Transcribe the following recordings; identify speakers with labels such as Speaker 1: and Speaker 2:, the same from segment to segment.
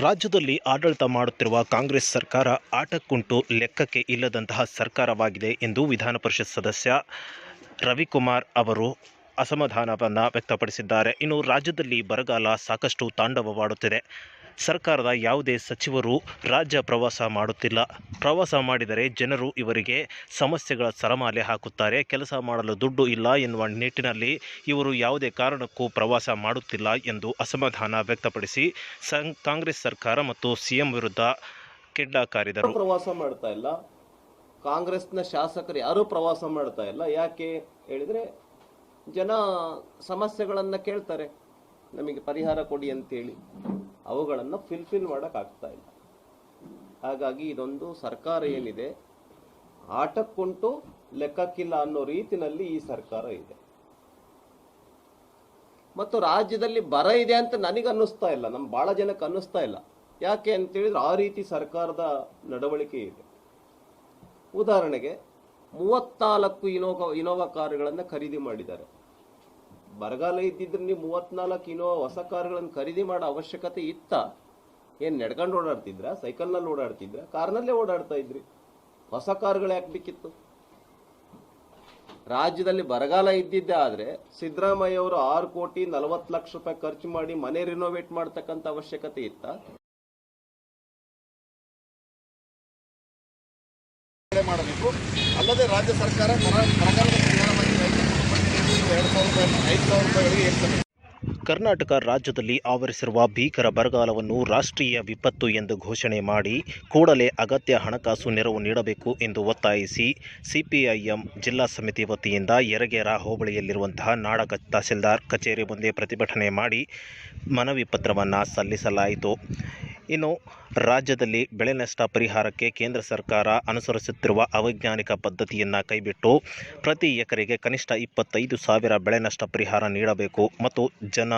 Speaker 1: ರಾಜ್ಯದಲ್ಲಿ ಆಡಳಿತ ಮಾಡುತ್ತಿರುವ ಕಾಂಗ್ರೆಸ್ ಸರ್ಕಾರ ಆಟಕ್ಕುಂಟು ಲೆಕ್ಕಕ್ಕೆ ಇಲ್ಲದಂತಹ ಸರ್ಕಾರವಾಗಿದೆ ಎಂದು ವಿಧಾನ ಪರಿಷತ್ ಸದಸ್ಯ ರವಿಕುಮಾರ್ ಅವರು ಅಸಮಾಧಾನವನ್ನು ವ್ಯಕ್ತಪಡಿಸಿದ್ದಾರೆ. ಇನ್ನು ರಾಜ್ಯದಲ್ಲಿ ಬರಗಾಲ ಸಾಕಷ್ಟು ತಾಂಡವವಾಡುತ್ತಿದೆ. ಸರ್ಕಾರದ ಯಾವುದೇ ಸಚಿವರು ರಾಜ್ಯ ಪ್ರವಾಸ ಮಾಡುತ್ತಿಲ್ಲ. ಪ್ರವಾಸ ಮಾಡಿದರೆ ಜನರು ಇವರಿಗೆ ಸಮಸ್ಯೆಗಳ ಸರಮಾಲೆ ಹಾಕುತ್ತಾರೆ. ಕೆಲಸ ಮಾಡಲು ದುಡ್ಡು ಇಲ್ಲ ಎನ್ನುವ ನಿಟ್ಟಿನಲ್ಲಿ ಇವರು ಯಾವುದೇ ಕಾರಣಕ್ಕೂ ಪ್ರವಾಸ ಮಾಡುತ್ತಿಲ್ಲ ಎಂದು ಅಸಮಾಧಾನ ವ್ಯಕ್ತಪಡಿಸಿ ಕಾಂಗ್ರೆಸ್ ಸರ್ಕಾರ ಮತ್ತು ಸಿಎಂ ವಿರುದ್ಧ ಕಿಂಡಕಾರಿದರು
Speaker 2: ಪ್ರವಾಸ ಮಾಡ್ತಾ ಇಲ್ಲ? ಕಾಂಗ್ರೆಸ್ನ ಶಾಸಕರು ಯಾರೂ ಪ್ರವಾಸ ಮಾಡ್ತಾ ಇಲ್ಲ? ಯಾಕೆ ಹೇಳಿದರೆ ಜನ ಸಮಸ್ಯೆಗಳನ್ನು ಕೇಳ್ತಾರೆ. ನಮಗೆ ಪರಿಹಾರ ಕೊಡಿ ಅಂತೇಳಿ. ಅವುಗಳನ್ನ ಫಿಲ್ಫಿಲ್ ಮಾಡೋಕ್ಕಾಗ್ತಾ ಇಲ್ಲ. ಹಾಗಾಗಿ ಇದೊಂದು ಸರ್ಕಾರ ಏನಿದೆ, ಆಟಕ್ಕುಂಟು ಲೆಕ್ಕಕ್ಕಿಲ್ಲ ಅನ್ನೋ ರೀತಿನಲ್ಲಿ ಈ ಸರ್ಕಾರ ಇದೆ. ಮತ್ತು ರಾಜ್ಯದಲ್ಲಿ ಬರ ಇದೆ ಅಂತ ನನಗೆ ಅನ್ನಿಸ್ತಾ ಇಲ್ಲ ನಮ್ಮ ಬಹಳ ಜನಕ್ಕೆ ಅನ್ನಿಸ್ತಾ ಇಲ್ಲ. ಯಾಕೆ ಅಂತೇಳಿದ್ರೆ ಆ ರೀತಿ ಸರ್ಕಾರದ ನಡವಳಿಕೆ ಇದೆ. ಉದಾಹರಣೆಗೆ, ಮೂವತ್ನಾಲ್ಕು ಇನೋವಾ ಇನೋವಾ ಕಾರುಗಳನ್ನು ಖರೀದಿ ಮಾಡಿದ್ದಾರೆ. ಬರಗಾಲ ಇದ್ದಿದ್ರೆ ನೀವು ಮೂವತ್ನಾಲ್ಕು ಇನ್ನೋ ಹೊಸ ಕಾರ್ಗಳನ್ನು ಖರೀದಿ ಮಾಡೋ ಅವಶ್ಯಕತೆ ಇತ್ತ? ಏನು ನಡ್ಕೊಂಡು ಓಡಾಡ್ತಿದ್ರ? ಸೈಕಲ್ನಲ್ಲಿ ಓಡಾಡ್ತಿದ್ರ? ಕಾರ್ನಲ್ಲೇ ಓಡಾಡ್ತಾ ಇದ್ರಿ. ಹೊಸ ಕಾರ್ಗಳು ಯಾಕೆ ಬೇಕಿತ್ತು? ರಾಜ್ಯದಲ್ಲಿ ಬರಗಾಲ ಇದ್ದಿದ್ದೆ ಆದರೆ ಸಿದ್ದರಾಮಯ್ಯ ಅವರು ಆರು ಕೋಟಿ ನಲವತ್ತು ಲಕ್ಷ ರೂಪಾಯಿ ಖರ್ಚು ಮಾಡಿ ಮನೆ ರಿನೋವೇಟ್ ಮಾಡ್ತಕ್ಕಂಥ ಅವಶ್ಯಕತೆ ಇತ್ತ?
Speaker 3: ಮಾಡಬೇಕು. ಅಲ್ಲದೆ ರಾಜ್ಯ ಸರ್ಕಾರ ಬರ- ಬರಗಾಲದ ಪರಿಹಾರವಾಗಿ ರೈತ ಕುಟುಂಬಗಳಿಗೆ
Speaker 1: ಕರ್ನಾಟಕ ರಾಜ್ಯದಲ್ಲಿ ಆವರಿಸಿರುವ ಭೀಕರ ಬರಗಾಲವನ್ನು ರಾಷ್ಟ್ರೀಯ ವಿಪತ್ತು ಎಂದು ಘೋಷಣೆ ಮಾಡಿ ಕೂಡಲೇ ಅಗತ್ಯ ಹಣಕಾಸು ನೆರವು ನೀಡಬೇಕು ಎಂದು ಒತ್ತಾಯಿಸಿ ಸಿಪಿಐಎಂ ಜಿಲ್ಲಾ ಸಮಿತಿ ವತಿಯಿಂದ ಯರಗೇರ ಹೋಬಳಿಯಲ್ಲಿರುವಂತಹ ನಾಡ ತಹಸೀಲ್ದಾರ್ ಕಚೇರಿ ಮುಂದೆ ಪ್ರತಿಭಟನೆ ಮಾಡಿ ಮನವಿ ಪತ್ರವನ್ನು ಸಲ್ಲಿಸಲಾಯಿತು. ಇನ್ನು ರಾಜ್ಯದಲ್ಲಿ ಬೆಳೆ ನಷ್ಟ ಪರಿಹಾರಕ್ಕೆ ಕೇಂದ್ರ ಸರ್ಕಾರ ಅನುಸರಿಸುತ್ತಿರುವ ಅವೈಜ್ಞಾನಿಕ ಪದ್ಧತಿಯನ್ನು ಕೈಬಿಟ್ಟು ಪ್ರತಿ ಎಕರೆಗೆ ಕನಿಷ್ಠ ಇಪ್ಪತ್ತೈದು ಸಾವಿರ ಬೆಳೆ ನಷ್ಟ ಪರಿಹಾರ ನೀಡಬೇಕು ಮತ್ತು ಜನ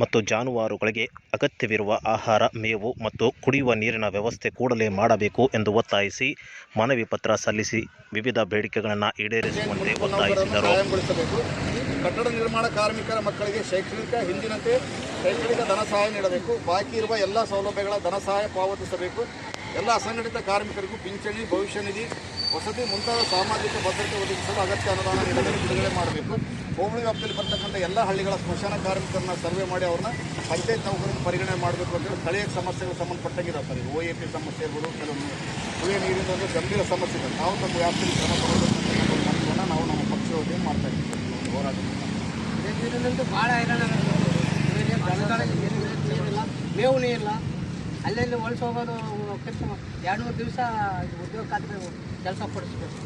Speaker 1: ಮತ್ತು ಜಾನುವಾರುಗಳಿಗೆ ಅಗತ್ಯವಿರುವ ಆಹಾರ, ಮೇವು ಮತ್ತು ಕುಡಿಯುವ ನೀರಿನ ವ್ಯವಸ್ಥೆ ಕೂಡಲೇ ಮಾಡಬೇಕು ಎಂದು ಒತ್ತಾಯಿಸಿ ಮನವಿ ಪತ್ರ ಸಲ್ಲಿಸಿ ವಿವಿಧ ಬೇಡಿಕೆಗಳನ್ನು ಈಡೇರಿಸುವಂತೆ ಒತ್ತಾಯಿಸಿದರು.
Speaker 3: ಕಟ್ಟಡ ನಿರ್ಮಾಣ ಕಾರ್ಮಿಕರ ಮಕ್ಕಳಿಗೆ ಶೈಕ್ಷಣಿಕ, ಹಿಂದಿನಂತೆ ಶೈಕ್ಷಣಿಕ ಧನ ಸಹಾಯ ನೀಡಬೇಕು. ಬಾಕಿ ಇರುವ ಎಲ್ಲ ಸೌಲಭ್ಯಗಳ ಧನ ಸಹಾಯ ಪಾವತಿಸಬೇಕು. ಎಲ್ಲ ಅಸಂಘಟಿತ ಕಾರ್ಮಿಕರಿಗೂ ಪಿಂಚಣಿ, ಭವಿಷ್ಯ ನಿಧಿ, ವಸತಿ ಮುಂತಾದ ಸಾಮಾಜಿಕ ಭದ್ರತೆ ಒದಗಿಸಲು ಅಗತ್ಯ ಅನುದಾನ ನೀಡಲು ಬಿಡುಗಡೆ ಮಾಡಬೇಕು. ಹೋಬಳಿ ವ್ಯಾಪ್ತಿಯಲ್ಲಿ ಬರ್ತಕ್ಕಂಥ ಎಲ್ಲ ಹಳ್ಳಿಗಳ ಸ್ಮಶಾನ ಕಾರ್ಮಿಕರನ್ನ ಸರ್ವೆ ಮಾಡಿ ಅವ್ರನ್ನ ಪಂಚಾಯತ್ ನೌಕರನ್ನು ಪರಿಗಣನೆ ಮಾಡಬೇಕು ಅಂತೇಳಿ ಸ್ಥಳೀಯ ಸಮಸ್ಯೆಗಳು ಸಂಬಂಧಪಟ್ಟಂಗಿದಾವೆ ಸರ್, ಓ ಎ ಪಿ ಸಮಸ್ಯೆ ಇರ್ಬೋದು ಕೆಲವೊಂದು ಕುಡಿಯ ನೀರಿನ ಒಂದು ಗಂಭೀರ ಸಮಸ್ಯೆಗಳು ನಾವು ತಮ್ಮ ವ್ಯಾಪ್ತಿಯಲ್ಲಿ ಕ್ರಮ ನಾವು ನಮ್ಮ ವತಿಯಿಂದ ಮಾಡ್ತಾ ಇದ್ದೀವಿ? ಹೋರಾಟ
Speaker 4: ನೀರಿನಂತೂ ಭಾಳ ಹೈರಾಣ ನೀರಿಲ್ಲ ಮೇವು ನೀರಿಲ್ಲ ಅಲ್ಲೆಲ್ಲಿ ಹೊಲ್ಸ್ ಹೋಗೋದು ಕೆಲಸ ಎರಡು ಮೂರು ದಿವಸ ಉದ್ಯೋಗ ಖಾತ್ರಿ ಕೆಲಸ ಕೊಡಿಸ್ಬೇಕು.